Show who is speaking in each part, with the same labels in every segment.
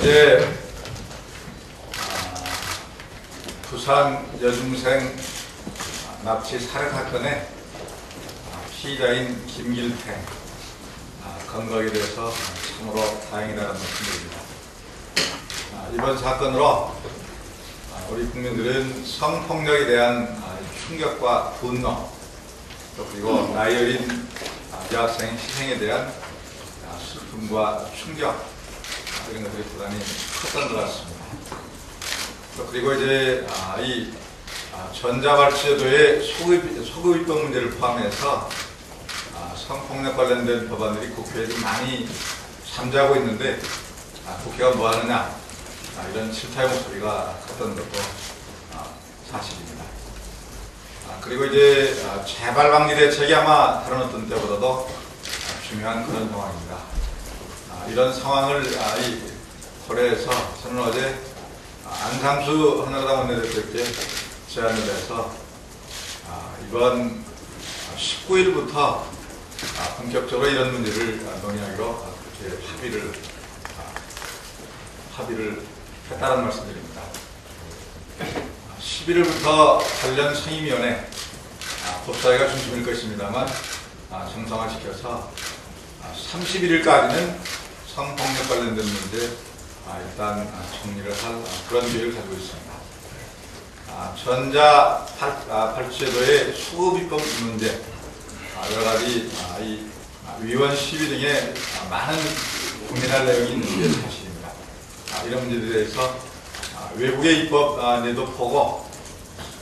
Speaker 1: 어제 아, 부산 여중생 납치 살해 사건의 아, 피의자인 김길태 아, 건강에 대해서 참으로 다행이라는 말씀드립니다. 아, 이번 사건으로 아, 우리 국민들은 성폭력에 대한 아, 충격과 분노 또 그리고 나이 어린 아, 여학생 희생에 대한 아, 슬픔과 충격 아, 이런 것들이 부담이 컸던 것 같습니다. 또 그리고 이제 아, 이 아, 전자발찌제도의 소급, 소급입법 문제를 포함해서 아, 성폭력 관련된 법안들이 국회에 좀 많이 잠자고 있는데 아, 국회가 뭐 하느냐 아, 이런 질타의 목소리가 컸던 것도 아, 사실입니다. 아, 그리고 이제 아, 재발 방지 대책이 아마 다른 어떤 때보다도 아, 중요한 그런 상황입니다. 아, 이런 상황을 아, 이 고려해서 저는 어제 아, 안상수 한나라당 원내대표께 제안을 해서 아, 이번 19일부터 본격적으로 이런 문제를 아, 논의하기로 아, 그렇게 합의를 아, 합의를 했다는 말씀드립니다. 11일부터 관련 상임위원회 아, 법사위가 중심일 것입니다만 아, 정상화시켜서 31일까지는 성폭력 관련된 문제 아, 일단 아, 정리를 할 아, 그런 계획을 가지고 있습니다. 아, 전자 팔, 아, 발주제도의 수급입법 문제 아, 여러 가지 아, 이 아, 위원 시위 등의 아, 많은 고민할 내용이 있는 게 사실입니다. 아, 이런 문제들에 대해서 아, 외국의 입법 아, 내도 보고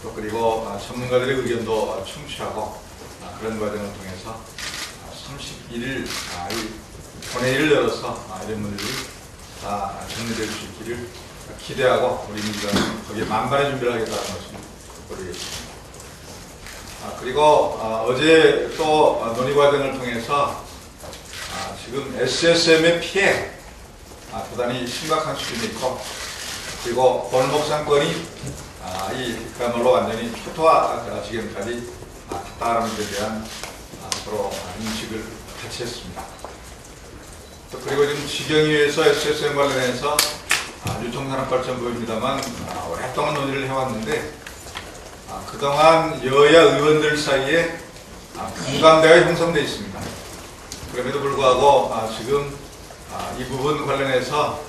Speaker 1: 또 그리고 아, 전문가들의 의견도 아, 충취하고 아, 그런 과정을 통해서 31일 아, 이 본회의를 열어서 아, 이런 문제들이 다 정리될 수 있기를 기대하고 우리 민주당은 거기에 만반의 준비를 하겠다는 말씀 드리겠습니다. 아, 그리고 아, 어제 또 아, 논의 과정을 통해서 아, 지금 SSM의 피해 아, 대단히 심각한 수준이 있고 그리고 골목 상권이 아, 이 그야말로 완전히 초토화 지금까지 아, 갔다는 것에 대한 아, 서로 아, 인식을 같이 했습니다. 또 그리고 지금 지경위에서 SSM 관련해서 아, 유통산업발전부입니다만 아, 오랫동안 논의를 해왔는데 아, 그동안 여야 의원들 사이에 아, 공감대가 형성되어 있습니다. 그럼에도 불구하고 아, 지금 아, 이 부분 관련해서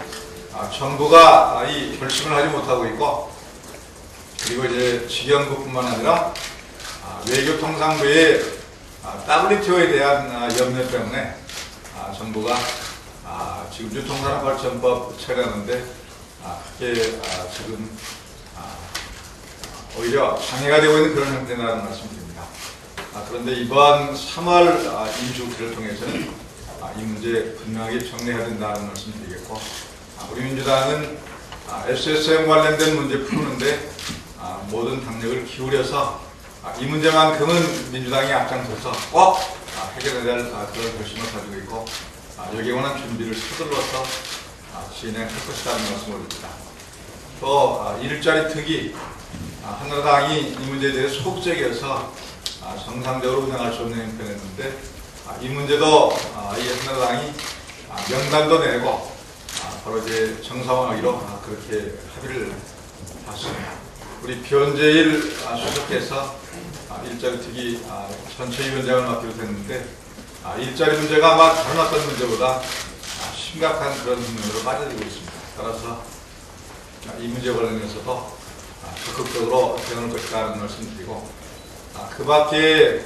Speaker 1: 아, 정부가 아, 이 결심을 하지 못하고 있고 그리고 이제 지경부뿐만 아니라 아, 외교통상부의 아, WTO에 대한 아, 염려 때문에 아, 정부가 아, 지금 유통산업발전법 처리하는데 아, 크게 아, 지금 아, 오히려 장애가 되고 있는 그런 형태라는 말씀드립니다. 아, 그런데 이번 3월 아, 임시국회를 통해서는 아, 이 문제 분명하게 정리해야 된다는 말씀드리겠고 아, 우리 민주당은 아, SSM 관련된 문제 푸는데 아, 모든 당력을 기울여서 아, 이 문제만큼은 민주당이 앞장서서 꼭 아, 해결해야 될 아, 그런 결심을 가지고 있고 아, 여기에 관한 준비를 서둘러서 아, 진행할 것이라는 말씀을 드립니다. 또 아, 일자리 특위 아, 한나라당이 이 문제에 대해 소극적이어서 아, 정상적으로 운영할 수 없는 형편이었는데 아, 이 문제도 아, 이 한나라당이 아, 명단도 내고 아, 바로 이제 정상화하기로 아, 그렇게 합의를 봤습니다. 우리 변재일 아, 수석께서 아, 일자리 특위 아, 전체 위원장을 맡기로 됐는데 아, 일자리 문제가 아마 다른 어떤 문제보다 아, 심각한 그런 측면으로 빠져들고 있습니다. 따라서 아, 이 문제 관련해서도 아, 적극적으로 대응할 것이라는 말씀드리고 아, 그 밖에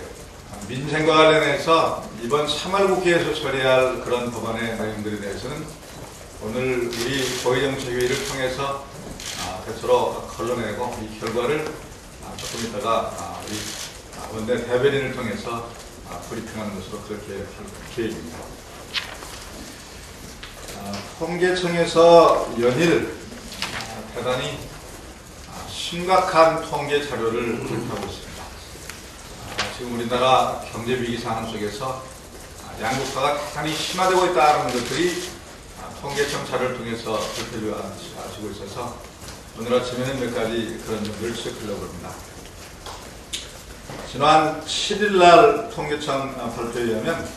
Speaker 1: 민생과 관련해서 이번 3월 국회에서 처리할 그런 법안의 내용들에 대해서는 오늘 우리 고위정책회의를 통해서 아, 대체로 걸러내고 이 결과를 아, 조금 있다가 아, 우리 아, 원내 대변인을 통해서 아, 브리핑하는 것으로 그렇게 할 계획입니다. 아, 통계청에서 연일 아, 대단히 아, 심각한 통계 자료를 발표하고 있습니다. 아, 지금 우리나라 경제 위기 상황 속에서 아, 양극화가 대단히 심화되고 있다는 것들이 아, 통계청 자료를 통해서 발표되어지고 있어서 오늘 아침에는 몇 가지 그런 점들을 지적하려고 합니다. 지난 7일 날 통계청 아, 발표에 의하면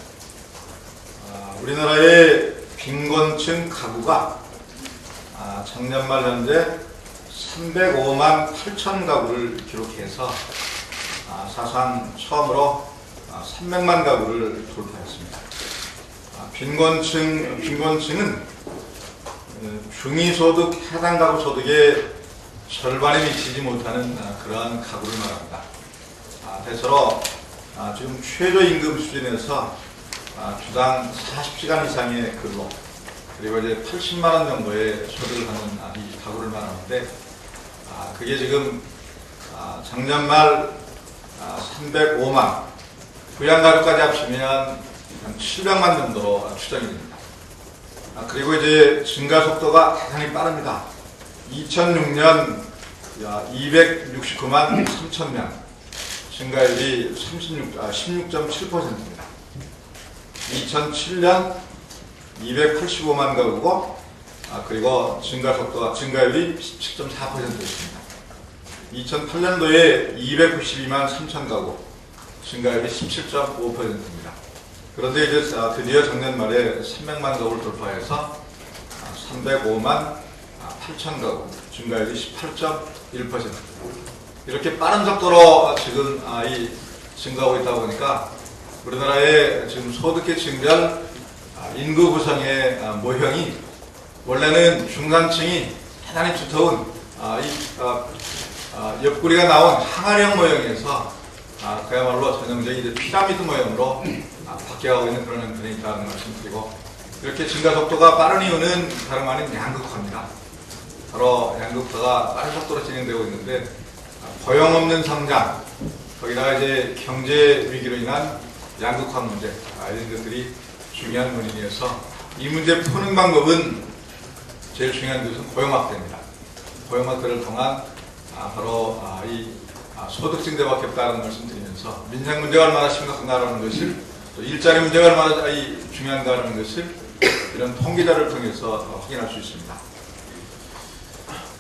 Speaker 1: 아, 우리나라의 빈곤층 가구가 아, 작년 말 현재 305만 8천 가구를 기록해서 아, 사상 처음으로 아, 300만 가구를 돌파했습니다. 아, 빈곤층, 빈곤층은 어, 중위소득 해당 가구 소득의 절반에 미치지 못하는 아, 그러한 가구를 말합니다. 아, 대체로 아, 지금 최저임금 수준에서 아, 주당 40시간 이상의 근로 그리고 이제 80만 원 정도의 소득을 하는 아, 이 가구를 말하는데 아, 그게 지금 아, 작년 말 아, 305만 부양가족까지 합치면 한 700만 정도로 추정이 됩니다. 아, 그리고 이제 증가 속도가 대단히 빠릅니다. 2006년 269만 3천 명, 증가율이 36, 아, 16.7%입니다. 2007년 285만 가구고, 아, 그리고 증가 속도가, 증가율이 17.4%였습니다. 2008년도에 292만 3천 가구, 증가율이 17.5%입니다. 그런데 이제 아, 드디어 작년 말에 300만 가구를 돌파해서 아, 305만 8천 가구, 증가율이 18.1%. 이렇게 빠른 속도로 지금 아, 이 증가하고 있다 보니까 우리나라의 지금 소득계층별 아, 인구 구성의 아, 모형이 원래는 중산층이 대단히 두터운 아, 이 옆구리가 나온 항아리형 모형에서 아, 그야말로 전형적인 피라미드 모형으로 아, 바뀌어가고 있는 그런 형편이 있다는 말씀드리고 이렇게 증가 속도가 빠른 이유는 다름 아닌 양극화입니다. 바로 양극화가 빠른 속도로 진행되고 있는데 아, 고용 없는 성장 거기다가 이제 경제 위기로 인한 양극화 문제 아, 이런 것들이 중요한 원인이어서 이 문제 푸는 방법은 제일 중요한 것은 고용 확대입니다. 고용 확대를 통한 아, 바로 아, 이 아, 소득 증대밖에 없다는 말씀드리면서 민생 문제가 얼마나 심각한가라는 것을 또 일자리 문제가 얼마나 이 중요한가라는 것을 이런 통계자를 통해서 어, 확인할 수 있습니다.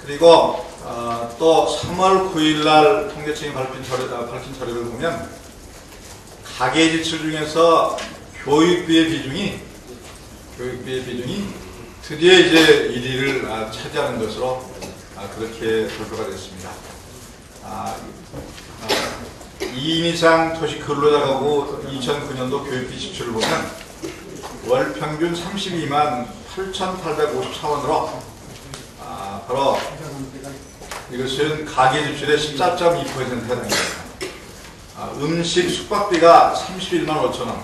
Speaker 1: 그리고 어, 또 3월 9일 날 통계청이 밝힌 자료, 아, 밝힌 자료를 보면 가계 지출 중에서 교육비의 비중이 교육비의 비중이 드디어 이제 1위를 아, 차지하는 것으로 아, 그렇게 발표가 됐습니다. 아, 아, 2인 이상 도시 근로자 가구 2009년도 교육비 지출을 보면 월 평균 32만 8,854원으로 아, 바로 이것은 가계 지출의 14.2%에 해당합니다. 아, 음식 숙박비가 31만 5천 원,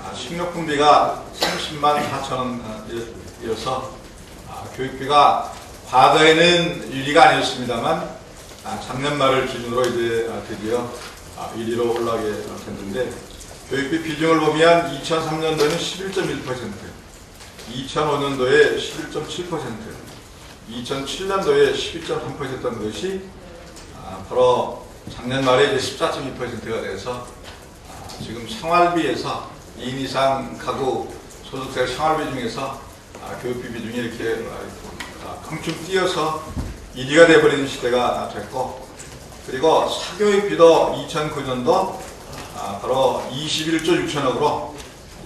Speaker 1: 아, 식료품비가 30만 4천 원이어서 아, 교육비가 과거에는 1위가 아니었습니다만 아, 작년 말을 기준으로 이제 아, 드디어 아, 1위로 올라가게 됐는데 교육비 비중을 보면 2003년도에는 11.1%, 2005년도에 11.7%, 2007년도에 12.3%였던 것이 아, 바로 작년 말에 이제 14.2%가 돼서 아, 지금 생활비에서 2인 이상 가구 소득세 생활비 중에서 아, 교육비 비중이 이렇게 아, 껑충 뛰어서 1위가 돼버리는 시대가 됐고 그리고 사교육비도 2009년도 아, 바로 21조 6천억으로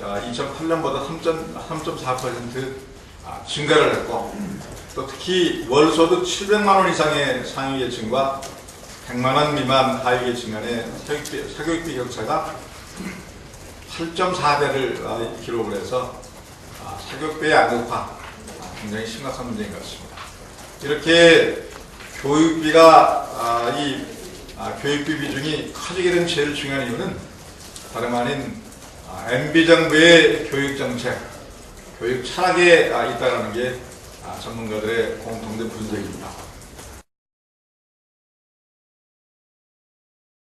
Speaker 1: 2008년보다 3.4% 아, 증가를 했고 또 특히 월소득 700만 원 이상의 상위 계층과 100만 원 미만 하위 계층 간의 사교육비, 사교육비 격차가 8.4배를 아, 기록을 해서 아, 사교육비의 양극화 아, 굉장히 심각한 문제인 것 같습니다. 이렇게 교육비가 아, 이 아, 교육비 비중이 커지게 된 제일 중요한 이유는 다름 아닌 아, MB 정부의 교육 정책, 교육 철학에 아, 있다라는 게 아, 전문가들의 공통된 분석입니다.